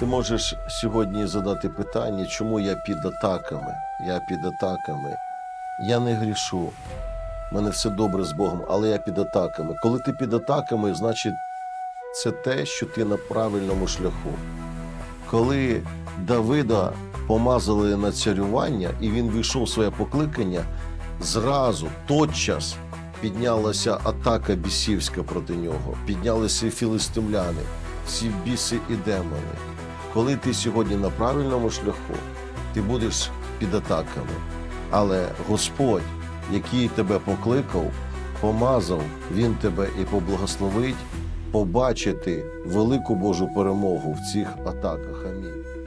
Ти можеш сьогодні задати питання, чому я під атаками? Я під атаками. Я не грішу. У мене все добре з Богом, але я під атаками. Коли ти під атаками, значить це те, що ти на правильному шляху. Коли Давида помазали на царювання, і він вийшов в своє покликання, зразу, тотчас піднялася атака бісівська проти нього, піднялися філистимляни, всі біси і демони. Коли ти сьогодні на правильному шляху, ти будеш під атаками. Але Господь, який тебе покликав, помазав, Він тебе і поблагословить побачити велику Божу перемогу в цих атаках. Амінь.